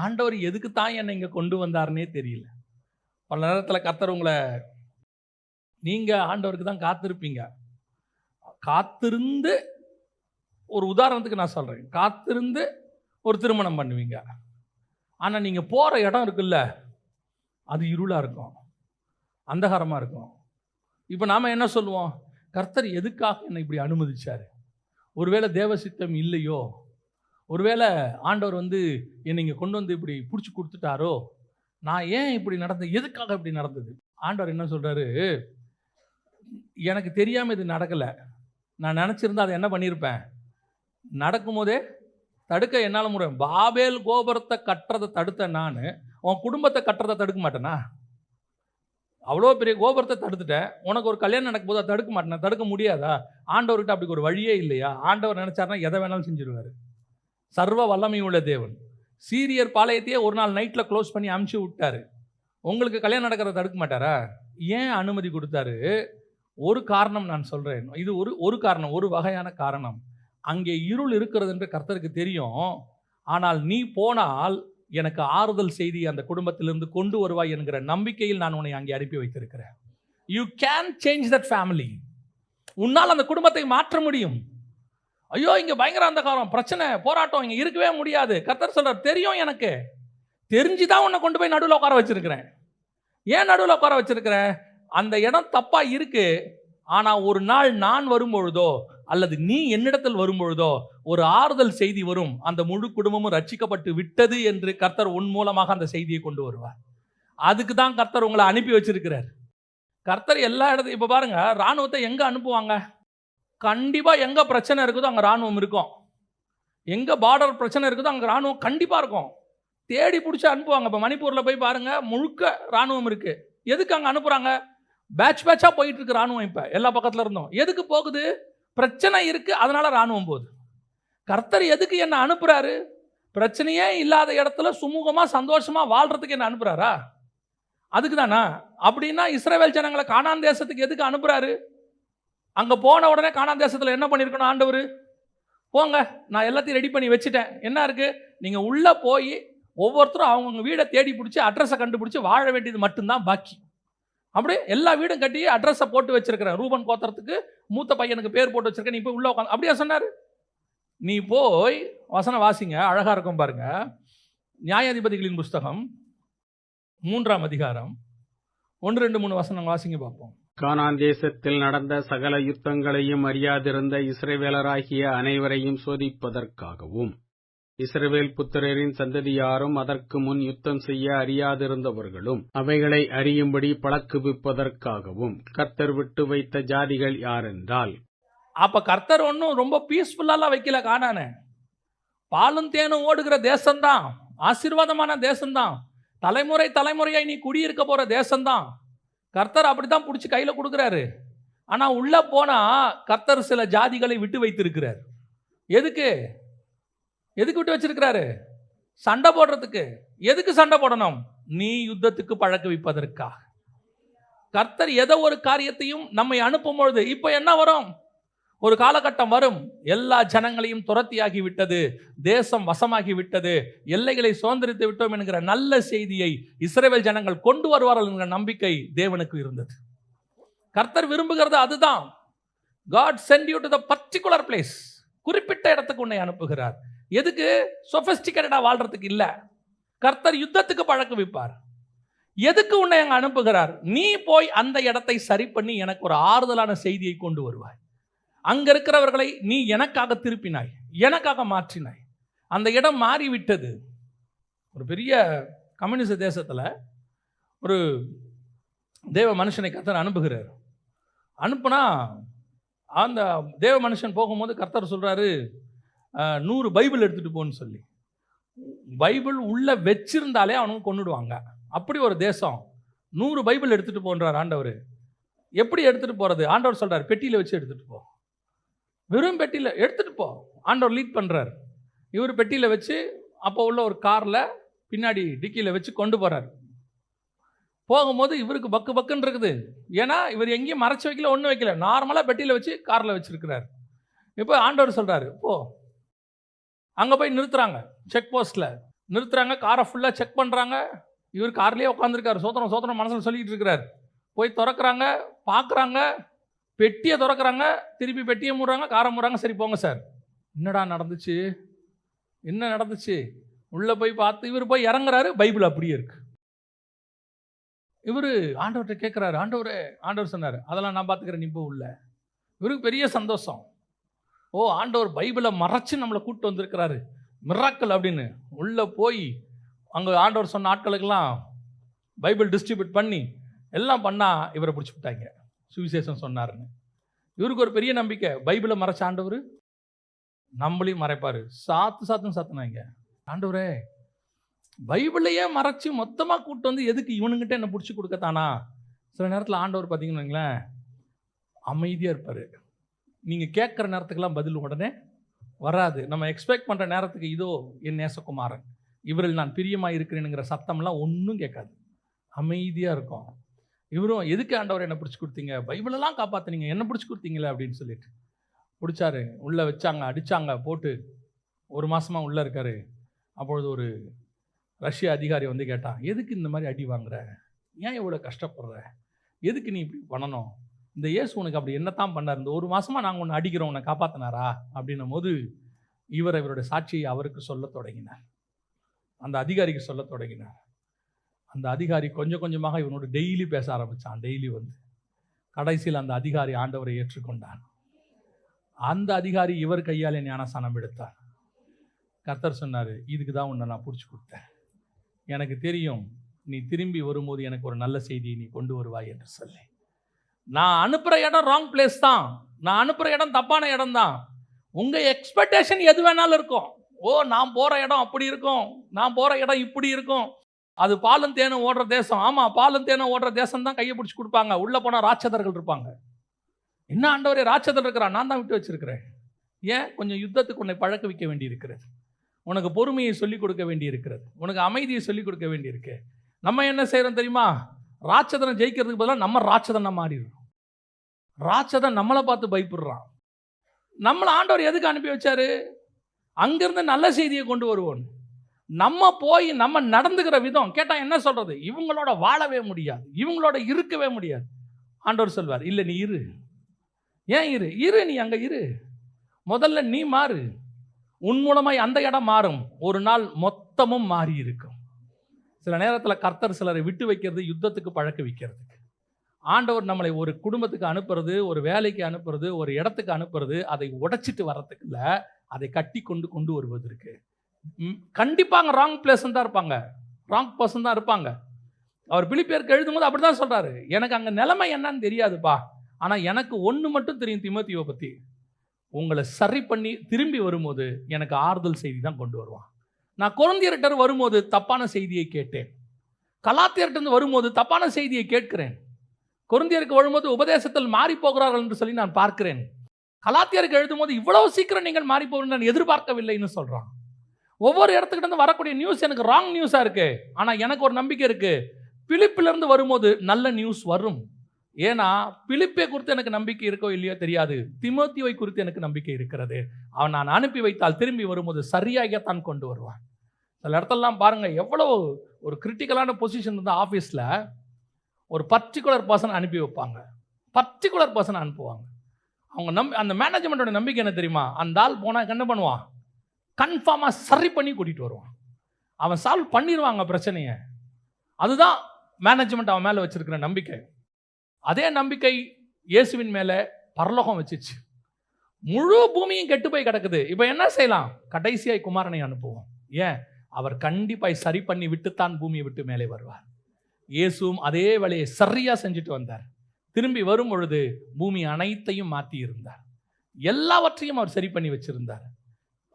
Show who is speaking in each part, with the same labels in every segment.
Speaker 1: ஆண்டவர் எதுக்கு தான் என்னை இங்கே கொண்டு வந்தாருன்னே தெரியல. பல நேரத்தில் கத்தர் உங்களை நீங்கள் ஆண்டவருக்கு தான் காத்திருப்பீங்க. காத்திருந்து ஒரு உதாரணத்துக்கு நான் சொல்கிறேன் காத்திருந்து ஒரு திருமணம் பண்ணுவீங்க. ஆனால் நீங்கள் போகிற இடம் இருக்குல்ல அது இருளாக இருக்கும். அந்தகாரமாக இருக்கும். இப்போ நாம் என்ன சொல்லுவோம்? கர்த்தர் எதுக்காக என்னை இப்படி அனுமதிச்சார்? ஒருவேளை தேவசித்தம் இல்லையோ ஒருவேளை ஆண்டவர் வந்து என்னை இங்கே கொண்டு வந்து இப்படி பிடிச்சி கொடுத்துட்டாரோ? நான் ஏன் இப்படி நடந்தது எதுக்காக இப்படி நடந்தது? ஆண்டவர் என்ன சொல்கிறாரு எனக்கு தெரியாமல் இது நடக்கலை. நான் நினச்சிருந்தா அதை என்ன பண்ணியிருப்பேன் நடக்கும்போதே தடுக்க என்னால் முடியும். பாபேல் கோபுரத்தை கட்டுறதை தடுத்த நான். உன் குடும்பத்தை கட்டுறதை தடுக்க மாட்டேனா? அவ்வளோ பெரிய கோபுரத்தை தடுத்துட்டேன். உனக்கு ஒரு கல்யாணம் நடக்கும்போது அதை தடுக்க மாட்டேனா? தடுக்க முடியாதா? ஆண்டவர்கிட்ட அப்படி ஒரு வழியே இல்லையா? ஆண்டவர் நினச்சாருன்னா எதை வேணாலும் செஞ்சிருவார். சர்வ வல்லமை உள்ள தேவன். சீரியர் பாளையத்தையே ஒரு நாள் நைட்டில் க்ளோஸ் பண்ணி அமுச்சு விட்டாரு. உங்களுக்கு கல்யாணம் நடக்கிறத தடுக்க மாட்டாரா? ஏன் அனுமதி கொடுத்தாரு? ஒரு காரணம் நான் சொல்கிறேன் இது ஒரு ஒரு காரணம் ஒரு வகையான காரணம். அங்கே இருள் இருக்கிறது என்று கர்த்தருக்கு தெரியும். ஆனால் நீ போனால் எனக்கு ஆறுதல் செய்தி அந்த குடும்பத்திலிருந்து கொண்டு வருவாய் என்கிற நம்பிக்கையில் நான் உன்னை அங்கே அனுப்பி வைத்திருக்கிறேன். You can change that family உன்னால் அந்த குடும்பத்தை மாற்ற முடியும். ஐயோ இங்கே பயங்கர அந்தகாரம் பிரச்சனை போராட்டம் இங்கே இருக்கவே முடியாது. கர்த்தர் சொல்கிறார் தெரியும் எனக்கு. தெரிஞ்சு தான் உன்னை கொண்டு போய் நடுவில் உட்கார வச்சுருக்கிறேன். ஏன் நடுவில் உட்கார வச்சுருக்கிறேன்? அந்த இடம் தப்பாக இருக்குது ஆனால் ஒரு நாள் நான் வரும்பொழுதோ அல்லது நீ என்னிடத்தில் வரும்பொழுதோ ஒரு ஆறுதல் செய்தி வரும். அந்த முழு குடும்பமும் ரட்சிக்கப்பட்டு விட்டது என்று கர்த்தர் உன் மூலமாக அந்த செய்தியை கொண்டு வருவார். அதுக்கு தான் கர்த்தர் உங்களை அனுப்பி வச்சிருக்கிறார். கர்த்தர் எல்லா இடத்தையும் இப்போ பாருங்கள் ராணுவத்தை எங்கே அனுப்புவாங்க? கண்டிப்பாக எங்கே பிரச்சனை இருக்குதோ அங்கே ராணுவம் இருக்கும். எங்கே பார்டர் பிரச்சனை இருக்குதோ அங்கே ராணுவம் கண்டிப்பாக இருக்கும். தேடி பிடிச்சி அனுப்புவாங்க. இப்போ மணிப்பூரில் போய் பாருங்கள் முழுக்க ராணுவம் இருக்குது எதுக்கு அங்கே அனுப்புகிறாங்க பேட்ச் பேட்சாக போயிட்டு இருக்கு ராணுவம் இப்போ எல்லா பக்கத்தில் இருந்தோம். எதுக்கு போகுது? பிரச்சனை இருக்குது அதனால் ராணுவம் போகுது. கர்த்தர் எதுக்கு என்னை அனுப்புகிறாரு பிரச்சனையே இல்லாத இடத்துல சுமூகமாக சந்தோஷமாக வாழ்கிறதுக்கு என்ன அனுப்புகிறாரா அதுக்கு தானா அப்படின்னா இஸ்ரேவேல் ஜனங்களை காணான் தேசத்துக்கு எதுக்கு அனுப்புகிறாரு அங்கே போன உடனே காணான் தேசத்தில் என்ன பண்ணியிருக்கணும் ஆண்டவர்? போங்க நான் எல்லாத்தையும் ரெடி பண்ணி வச்சுட்டேன். என்ன இருக்குது நீங்கள் உள்ளே போய் ஒவ்வொருத்தரும் அவங்கவுங்க வீடை தேடி பிடிச்சி அட்ரஸை கண்டுபிடிச்சி வாழ வேண்டியது மட்டும்தான் பாக்கி. அப்படியே எல்லா வீடும் கட்டி அட்ரஸை போட்டு வச்சிருக்கிறேன் ரூபன் கோத்திரத்துக்கு மூத்த பையனுக்கு பேர் போட்டு வச்சிருக்கேன் நீ போய் உள்ளே உட்காந்து அப்படியா சொன்னார்? நீ போய் வசனம் வாசிங்க அழகாக இருக்கும் பாருங்க. நியாயாதிபதிகளின் புஸ்தகம் மூன்றாம் அதிகாரம். ஒன்று ரெண்டு மூணு வசனம் வாசிங்க பார்ப்போம்.
Speaker 2: கானான் தேசத்தில் நடந்த சகல யுத்தங்களையும் அறியாதிருந்த இஸ்ரேவேலராகிய அனைவரையும் சோதிப்பதற்காகவும் இஸ்ரவேல் புத்திரரின் சந்ததியாரும் அதற்கு முன் யுத்தம் செய்ய அறியாதிருந்தவர்களும் அவைகளை அறியும்படி பழக்குவிப்பதற்காகவும் கர்த்தர் விட்டு வைத்த ஜாதிகள் யாரென்றால்
Speaker 1: அப்ப கர்த்தர் ஒன்றும் ரொம்ப பீஸ்ஃபுல்லாலாம் வைக்கல காணானே பாலும் தேனும் ஓடுகிற தேசம்தான் ஆசீர்வாதமான தேசம்தான். தலைமுறை தலைமுறையாய் நீ குடியிருக்க போற தேசம்தான். கர்த்தர் அப்படித்தான் பிடிச்சி கையில் கொடுக்குறாரு. ஆனால் உள்ள போனால் கர்த்தர் சில ஜாதிகளை விட்டு வைத்திருக்கிறார். எதுக்கு? எதுக்கு விட்டு வச்சிருக்கிறாரு? சண்டை போடுறதுக்கு. எதுக்கு சண்டை போடணும்? நீ யுத்தத்துக்கு பழக்க வைப்பதற்காக. கர்த்தர் எதோ ஒரு காரியத்தையும் நம்மை அனுப்பும் பொழுது இப்போ என்ன வரும்? ஒரு காலகட்டம் வரும். எல்லா ஜனங்களையும் துரத்தியாகி விட்டது. தேசம் வசமாகி விட்டது. எல்லைகளை சுதந்திரித்து விட்டோம் என்கிற நல்ல செய்தியை இஸ்ரேவேல் ஜனங்கள் கொண்டு வருவார்கள் என்கிற நம்பிக்கை தேவனுக்கு இருந்தது. கர்த்தர் விரும்புகிறது அதுதான். God sent you to the particular place குறிப்பிட்ட இடத்துக்கு உன்னை அனுப்புகிறார். எதுக்கு? சொஃபிஸ்டிகேட்டடாக வாழ்றதுக்கு இல்லை. கர்த்தர் யுத்தத்துக்கு பழக்க வைப்பார் எதுக்கு உன்னை அங்கே அனுப்புகிறார்? நீ போய் அந்த இடத்தை சரி பண்ணி எனக்கு ஒரு ஆறுதலான செய்தியை கொண்டு வருவாய். அங்கே இருக்கிறவர்களை நீ எனக்காக திருப்பினாய் எனக்காக மாற்றினாய். அந்த இடம் மாறிவிட்டது. ஒரு பெரிய கம்யூனிஸ்ட் தேசத்தில் ஒரு தேவ மனுஷனை கர்த்தர் அனுப்புகிறார். அனுப்புனா அந்த தேவ மனுஷன் போகும்போது கர்த்தர் சொல்கிறாரு நூறு பைபிள் எடுத்துகிட்டு போன்னு சொல்லி. பைபிள் உள்ளே வச்சிருந்தாலே அவனுக்கு கொண்டுடுவாங்க அப்படி ஒரு தேசம். நூறு பைபிள் எடுத்துகிட்டு போன்றார் ஆண்டவர். எப்படி எடுத்துகிட்டு போகிறது ஆண்டவர் சொல்கிறார் பெட்டியில் வச்சு எடுத்துகிட்டு போ. வெறும் பெட்டியில் எடுத்துகிட்டு போ. ஆண்டவர் லீட் பண்ணுறார் இவர் பெட்டியில் வச்சு அப்போ உள்ள ஒரு காரில் பின்னாடி டிக்கியில் வச்சு கொண்டு போகிறார் போகும்போது இவருக்கு பக்கு பக்குன்னு இருக்குது. ஏன்னா இவர் எங்கேயும் மறைச்சி வைக்கல ஒன்றும் வைக்கல. நார்மலாக பெட்டியில் வச்சு காரில் வச்சுருக்கிறார். இப்போ ஆண்டவர் சொல்கிறாரு போ. அங்கே போய் நிறுத்துறாங்க செக் போஸ்ட்டில் நிறுத்துறாங்க காரை ஃபுல்லாக செக் பண்ணுறாங்க இவர் கார்லேயே உட்காந்துருக்காரு சோதனம் சோதனம் மனசில் சொல்லிக்கிட்டு இருக்கிறார். போய் திறக்கிறாங்க பார்க்குறாங்க பெட்டியை திறக்கிறாங்க திருப்பி பெட்டியை மூடுறாங்க காரை மூடுறாங்க. சரி போங்க சார். என்னடா நடந்துச்சு? என்ன நடந்துச்சு? உள்ளே போய் பார்த்து இவர் போய் இறங்குறாரு. பைபிள் அப்படியே இருக்கு. இவர் ஆண்டவர்கிட்ட கேட்குறாரு ஆண்டவர் ஆண்டவர் சொன்னார் அதெல்லாம் நான் பார்த்துக்கிறேன் நீ போ உள்ள. இவருக்கு பெரிய சந்தோஷம். ஓ ஆண்டவர் பைபிளை மறைச்சு நம்மளை கூப்பிட்டு வந்திருக்கிறாரு. மிராக்கல் அப்படின்னு. உள்ளே போய் அங்கே ஆண்டவர் சொன்ன ஆட்களுக்கெல்லாம் பைபிள் டிஸ்ட்ரிபியூட் பண்ணி எல்லாம் பண்ணால் இவரை பிடிச்சி விட்டாங்க. சுவிசேஷம் சொன்னாருன்னு. இவருக்கு ஒரு பெரிய நம்பிக்கை. பைபிளை மறைச்ச ஆண்டவர்? நம்மளையும் மறைப்பார். சாத்து சாத்துன்னு சாத்துனாங்க. ஆண்டவரே பைபிளையே மறைச்சி மொத்தமாக கூப்பிட்டு வந்து எதுக்கு இவனுங்கிட்ட என்ன பிடிச்சி கொடுக்கத்தானா சில நேரத்தில் ஆண்டவர் பார்த்தீங்கன்னு வைங்களேன் அமைதியாக இருப்பார். நீங்கள் கேட்குற நேரத்துக்கெல்லாம் பதில் உடனே வராது. நம்ம எக்ஸ்பெக்ட் பண்ணுற நேரத்துக்கு இதோ என் நேசகுமாரன். இவரில் நான் பிரியமாக இருக்கிறேனுங்கிற சத்தம்லாம் ஒன்றும் கேட்காது. அமைதியாக இருக்கும். இவரும் எதுக்கு ஆண்டவர் என்ன பிடிச்சி கொடுத்தீங்க? பைபிளெல்லாம் காப்பாற்றுனீங்க என்ன பிடிச்சி கொடுத்தீங்களே அப்படின்னு சொல்லிட்டு. பிடிச்சாரு. உள்ளே வச்சாங்க அடித்தாங்க போட்டு ஒரு மாதமாக உள்ளே இருக்காரு. அப்பொழுது ஒரு ரஷ்ய அதிகாரி வந்து கேட்டான் எதுக்கு இந்த மாதிரி அடி வாங்குற? ஏன் இவ்வளோ கஷ்டப்படுற? எதுக்கு நீ இப்படி பண்ணணும்? இந்த இயேசு உனக்கு அப்படி என்னத்தான் பண்ணார்? இந்த ஒரு மாதமாக நாங்கள் ஒன்று அடிக்கிறோம் உன்னை காப்பாற்றினாரா அப்படின்னும் போது இவர் இவருடைய சாட்சியை அவருக்கு சொல்ல தொடங்கினார். அந்த அதிகாரிக்கு சொல்ல தொடங்கினார். அந்த அதிகாரி கொஞ்சம் கொஞ்சமாக இவனோட டெய்லி பேச ஆரம்பித்தான் டெய்லி வந்து. கடைசியில் அந்த அதிகாரி ஆண்டவரை ஏற்றுக்கொண்டான். அந்த அதிகாரி இவர் கையாலே ஞானஸ்தானம் எடுத்தார். கர்த்தர் சொன்னார் இதுக்கு தான் உன்னை நான் பிடிச்சி கொடுத்தேன். எனக்கு தெரியும் நீ திரும்பி வரும்போது எனக்கு ஒரு நல்ல செய்தியை நீ கொண்டு வருவாய் என்று சொல்லி. நான் அனுப்புகிற இடம் ராங் பிளேஸ் தான். நான் அனுப்புகிற இடம் தப்பான இடம் தான். உங்கள் எக்ஸ்பெக்டேஷன் எது வேணாலும் இருக்கும். ஓ நான் போகிற இடம் அப்படி இருக்கும். நான் போகிற இடம் இப்படி இருக்கும். அது பாலும் தேனும் ஓடுற தேசம். ஆமாம் பாலும் தேனும் ஓடுற தேசம் தான் கையை பிடிச்சி கொடுப்பாங்க. உள்ளே போனால் ராட்சதர்கள் இருப்பாங்க. என்ன ஆண்டவரே ராட்சதர் இருக்கிறான் நான் தான் விட்டு வச்சிருக்கிறேன். ஏன்? கொஞ்சம் யுத்தத்துக்கு உன்னை பழக்க வைக்க வேண்டி இருக்கிறது உனக்கு பொறுமையை சொல்லிக் கொடுக்க வேண்டி இருக்கிறது உனக்கு அமைதியை சொல்லிக் கொடுக்க வேண்டியிருக்கு. நம்ம என்ன செய்கிறோம் தெரியுமா? ராட்சதனை ஜெயிக்கிறதுக்கு பதிலாக நம்ம ராட்சதனை மாறிடுறோம். ராட்சதன் நம்மளை பார்த்து பயப்படுறான். நம்மளை ஆண்டவர் எதுக்கு அனுப்பி வச்சாரு? அங்கேருந்து நல்ல செய்தியை கொண்டு வருவோன்னு. நம்ம போய் நம்ம நடந்துக்கிற விதம் கேட்டால் என்ன சொல்கிறது இவங்களோட வாழவே முடியாது. இவங்களோட இருக்கவே முடியாது. ஆண்டவர் சொல்வார் இல்லை நீ இரு. ஏன் இரு? இரு நீ அங்கே இரு. முதல்ல நீ மாறு. உன் மூலமாய் அந்த இடம் மாறும். ஒரு நாள் மொத்தமும் மாறி இருக்கும். சில நேரத்தில் கர்த்தர் சிலரை விட்டு வைக்கிறது யுத்தத்துக்கு பழக்க வைக்கிறதுக்கு. ஆண்டவர் நம்மளை ஒரு குடும்பத்துக்கு அனுப்புறது ஒரு வேலைக்கு அனுப்புறது ஒரு இடத்துக்கு அனுப்புறது அதை உடைச்சிட்டு வர்றதுக்குள்ள அதை கட்டி கொண்டு கொண்டு வருவதற்கு. ம், அங்கே ராங் பிளேஸ் தான் இருப்பாங்க. ராங் பர்சன் தான் இருப்பாங்க. அவர் பிலிப்பியருக்கு எழுதும்போது அப்படி தான் சொல்கிறாரு எனக்கு அங்கே நிலைமை என்னன்னு தெரியாதுப்பா. ஆனால் எனக்கு ஒன்று மட்டும் தெரியும் திமோத்தியோ பற்றி உங்களை சரி பண்ணி திரும்பி வரும்போது எனக்கு ஆறுதல் செய்தி தான் கொண்டு வருவான். நான் குழந்தையர்கிட்ட வரும்போது தப்பான செய்தியை கேட்டேன். கலாத்தியர்கிட்ட வரும்போது தப்பான செய்தியை கேட்கிறேன். குழந்தையருக்கு வரும்போது உபதேசத்தில் மாறி போகிறார்கள் என்று சொல்லி நான் பார்க்கிறேன். கலாத்தியருக்கு எழுதும்போது இவ்வளவு சீக்கிரம் நீங்கள் மாறி போகிறீங்க நான் எதிர்பார்க்கவில்லைன்னு சொல்கிறான் ஒவ்வொரு இடத்துக்கிட்ட இருந்து வரக்கூடிய நியூஸ் எனக்கு ராங் நியூஸாக இருக்குது ஆனால் எனக்கு ஒரு நம்பிக்கை இருக்குது பிலிப்பிலேருந்து வரும்போது நல்ல நியூஸ் வரும். ஏன்னா பிலிப்பை குறித்து எனக்கு நம்பிக்கை இருக்கோ இல்லையோ தெரியாது. திமோத்தியோவை குறித்து எனக்கு நம்பிக்கை இருக்கிறது. அவன் நான் அனுப்பி வைத்தால் திரும்பி வரும்போது சரியாகத்தான் கொண்டு வருவான். சில இடத்துலலாம் பாருங்கள் எவ்வளவு ஒரு கிரிட்டிக்கலான பொசிஷன் இருந்தால் ஆஃபீஸில் ஒரு பர்டிகுலர் பர்சன் அனுப்பி வைப்பாங்க. பர்டிகுலர் பர்சன் அனுப்புவாங்க. அவங்க நம் அந்த மேனேஜ்மெண்ட்டோட நம்பிக்கை என்ன தெரியுமா? அந்த ஆள் போனால் என்ன பண்ணுவான்? கன்ஃபார்மாக சரி பண்ணி கூட்டிகிட்டு வருவான். அவன் சால்வ் பண்ணிடுவாங்க பிரச்சனையை. அதுதான் மேனேஜ்மெண்ட் அவன் மேலே வச்சுருக்கிற நம்பிக்கை. அதே நம்பிக்கை இயேசுவின் மேலே பரலோகம் வச்சுச்சு. முழு பூமியும் கெட்டு போய் கிடக்குது. இப்போ என்ன செய்யலாம்? கடைசியாய் குமாரனை அனுப்புவோம். ஏன்? அவர் கண்டிப்பாக சரி பண்ணி விட்டுத்தான் பூமியை விட்டு மேலே வருவார். இயேசுவும் அதே வேலையை சரியாக செஞ்சுட்டு வந்தார். திரும்பி வரும் பொழுது பூமி அனைத்தையும் மாற்றி இருந்தார். எல்லாவற்றையும் அவர் சரி பண்ணி வச்சிருந்தார்.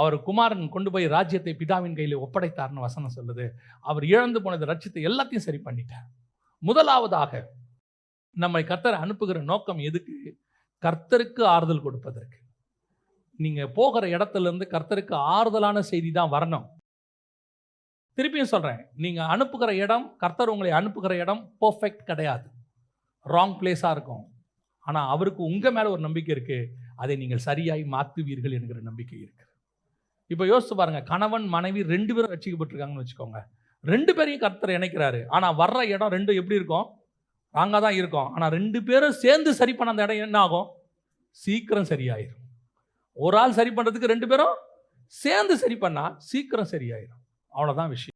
Speaker 1: அவர் குமாரன் கொண்டு போய் ராஜ்யத்தை பிதாவின் கையில் ஒப்படைத்தார்னு வசனம் சொல்லுது. அவர் இழந்து போனது ரட்சித்தை எல்லாத்தையும் சரி பண்ணிட்டார். முதலாவதாக நம்மை கர்த்தர் அனுப்புகிற நோக்கம் எதுக்கு? கர்த்தருக்கு ஆறுதல் கொடுப்பதற்கு. நீங்கள் போகிற இடத்துலேருந்து கர்த்தருக்கு ஆறுதலான செய்தி தான் வரணும். திருப்பியும் சொல்கிறேன் நீங்கள் அனுப்புகிற இடம் கர்த்தர் உங்களை அனுப்புகிற இடம் பர்ஃபெக்ட் கிடையாது. ராங் பிளேஸாக இருக்கும். ஆனால் அவருக்கு உங்கள் மேலே ஒரு நம்பிக்கை இருக்குது அதை நீங்கள் சரியாய் மாற்றுவீர்கள் என்கிற நம்பிக்கை இருக்குது இப்போ யோசித்து பாருங்க கணவன் மனைவி ரெண்டு பேரும் ரட்சிக்கப்பட்டிருக்காங்கன்னு வச்சுக்கோங்க. ரெண்டு பேரையும் கர்த்தர் இணைக்கிறாரு. ஆனால் வர்ற இடம் ரெண்டும் எப்படி இருக்கும்? ராங்காக தான் இருக்கும். ஆனால் ரெண்டு பேரும் சேர்ந்து சரி பண்ண அந்த இடம் என்ன ஆகும்? சீக்கிரம் சரியாயிரும். ஒரு ஆள் சரி பண்ணுறதுக்கு ரெண்டு பேரும் சேர்ந்து சரி பண்ணால் சீக்கிரம் சரியாயிரும். அவ்வளோதான் விஷயம்.